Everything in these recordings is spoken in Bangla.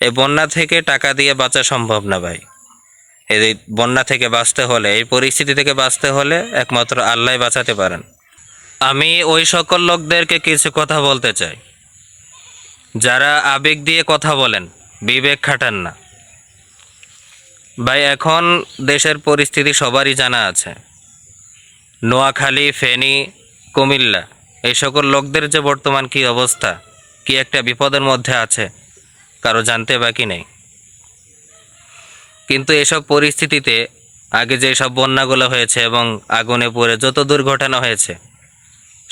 এই বন্যা থেকে টাকা দিয়ে বাঁচা সম্ভব না ভাই। এই বন্যা থেকে বাঁচতে হলে, এই পরিস্থিতি থেকে বাঁচতে হলে একমাত্র আল্লাহ বাঁচাতে পারেন। আমি ওই সকল লোকদেরকে কিছু কথা বলতে চাই। যারা আবেগ দিয়ে কথা বলেন, বিবেক খাটান না। ভাই, এখন দেশের পরিস্থিতি সবারই জানা আছে। নোয়াখালী, ফেনী, কুমিল্লা, এই সকল লোকদের যে বর্তমান কি অবস্থা, কি একটা বিপদের মধ্যে আছে কারও জানতে বাকি নেই। কিন্তু এসব পরিস্থিতিতে আগে যে সব বন্যাগুলো হয়েছে এবং আগুনে পড়ে যত দুর্ঘটনা হয়েছে,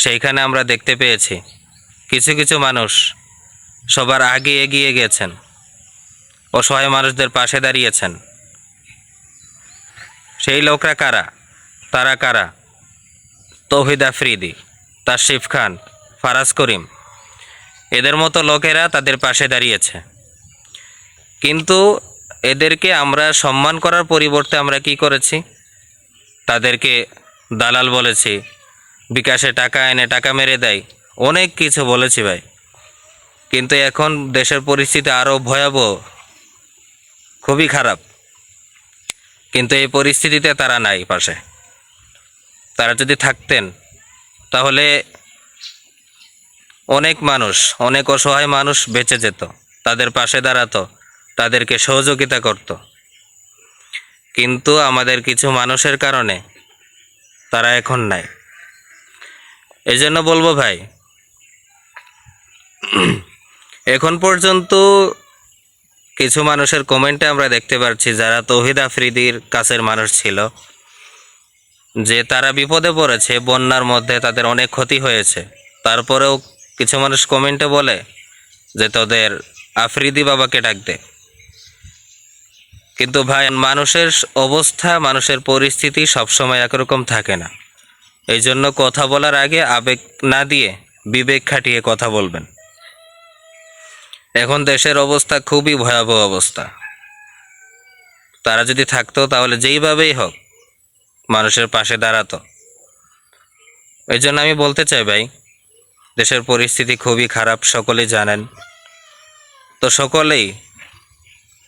সেইখানে আমরা দেখতে পেয়েছি, কিছু কিছু মানুষ সবার আগে এগিয়ে গেছেন, অসহায় মানুষদের পাশে দাঁড়িয়েছেন। সেই লোকরা কারা? তারা কারা? তৌহিদ আফ্রিদি তাশিফ খান, ফারাজ করিম। এদের মতো লোকেরা তাদের পাশে দাঁড়িয়েছে। কিন্তু এদেরকে আমরা সম্মান করার পরিবর্তে আমরা কি করেছি? তাদেরকে দালাল বলেছি, বিকাশে টাকা এনে টাকা মেরে দেয়। অনেক কিছু বলেছি ভাই। কিন্তু এখন দেশের পরিস্থিতি আরও ভয়াবহ, খুবই খারাপ। কিন্তু এই পরিস্থিতিতে তারা নাই পাশে। তারা যদি থাকতেন, তাহলে অনেক মানুষ, অনেক অসহায় মানুষ বেঁচে যেত, তাদের পাশে দাঁড়াতো। তাদেরকে সহযোগিতা করত। কিন্তু আমাদের কিছু মানুষের কারণে তারা এখন নাই। এই জন্য বলব ভাই, এখন পর্যন্ত কিছু মানুষের কমেন্টে আমরা দেখতে পাচ্ছি যারা তৌহিদ আফ্রিদির কাছের মানুষ ছিল, যে তারা বিপদে পড়েছে, বন্যার মধ্যে তাদের অনেক ক্ষতি হয়েছে। তারপরেও কিছু মানুষ কমেন্টে বলে যে, তোদের আফ্রিদি বাবাকে ডাক দে। কিন্তু ভাই, মানুষের অবস্থা, মানুষের পরিস্থিতি সবসময় একরকম থাকে না। এই জন্য কথা বলার আগে আবেগ না দিয়ে বিবেক খাটিয়ে কথা বলবেন। এখন দেশের অবস্থা খুবই ভয়াবহ অবস্থা। তারা যদি থাকতো তাহলে যেইভাবেই হোক মানুষের পাশে দাঁড়াতো। এই জন্য আমি বলতে চাই ভাই, দেশের পরিস্থিতি খুবই খারাপ, সকলেই জানেন। তো সকলেই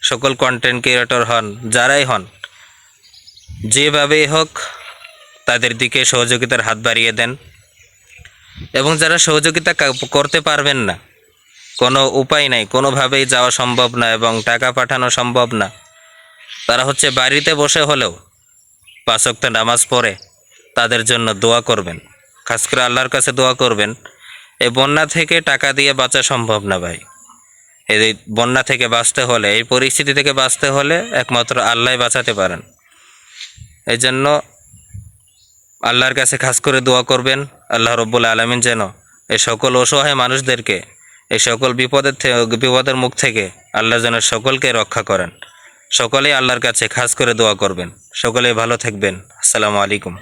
সকল কন্টেন্ট ক্রিয়েটর হন, যারাই হন, যেভাবেই হোক তাদের দিকে সহযোগিতার হাত বাড়িয়ে দেন। এবং যারা সহযোগিতা করতে পারবেন না, কোনো উপায় নাই, কোনোভাবেই যাওয়া সম্ভব না এবং টাকা পাঠানো সম্ভব না। তারা হচ্ছে বাড়িতে বসে হলেও পাঁচক্ত নামাজ পড়ে তাদের জন্য দোয়া করবেন। খাস করে আল্লাহর কাছে দোয়া করবেন। এই বন্যা থেকে টাকা দিয়ে বাঁচা সম্ভব না ভাই। এই বন্যা থেকে বাঁচতে হলে, এই পরিস্থিতি থেকে বাঁচতে হলে একমাত্র আল্লাহ বাঁচাতে পারেন। এই জন্য আল্লাহর কাছে খাস করে দোয়া করবেন, আল্লাহ রব্বুল আলমিন যেন এই সকল অসহায় মানুষদেরকে, এই সকল বিপদের বিপদের মুখ থেকে আল্লাহ যেন সকলকে রক্ষা করেন। সকলেই আল্লাহর কাছে খাস করে দোয়া করবেন। সকলেই ভালো থাকবেন। আসসালামু আলাইকুম।